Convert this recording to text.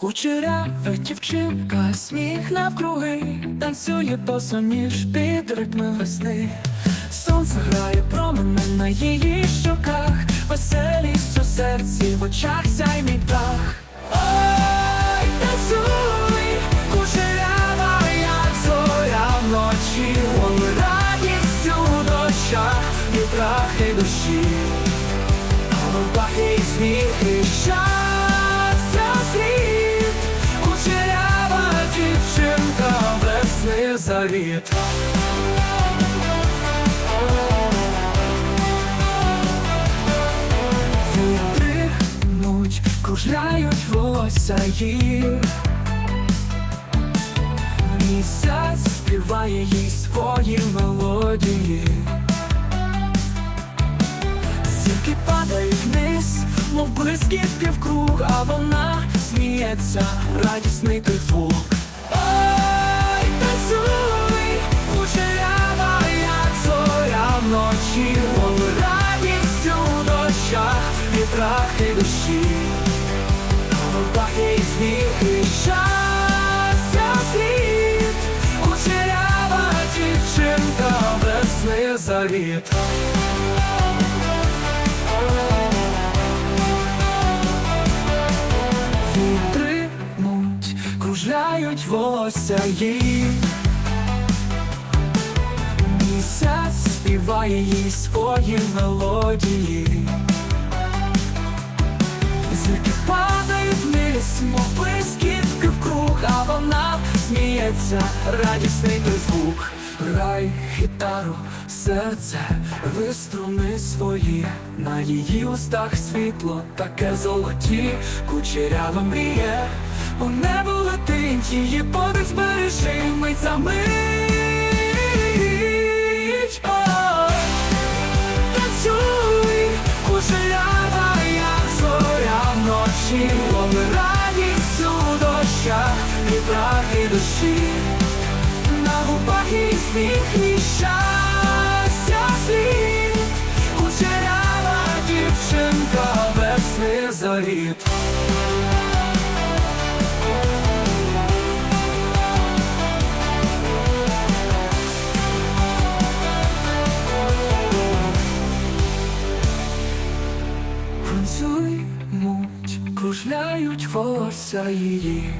Кучерява дівчинка, сміх навкруги, танцює босоніж під ритми весни. Сонце грає промени на її щоках, веселість у серці, в очах сяй мій дах. Ой, танцюй, кучерява, як зоря вночі, Вон радість у дощах, і прахи душі. Голубахи і сміхи, щастя завіт. Витрихнуть, кружляють волосся її. Місяць співає їй свої мелодії. Зірки падають вниз, мов блискітки в круг, а вона сміється, радісний той звук. Щастя світ, кучерява дівчинка, весни завіт. Вітри муть, кружляють волосся її Місяць співає їй свої мелодії в круг, а вона? Сміється, радісний той звук. Грай гітару, серце, виструни свої, на її устах світло, таке золоті, кучерява мріє, у небо летить, її подих збережи, мить за мить. Танцюй, кучерява, як зоря вночі, лови вітрахи душі, на губах і сміх, і щастя світ, кучерява дівчинка, весни завіт. Танцюй, муть, кружляють волосся її.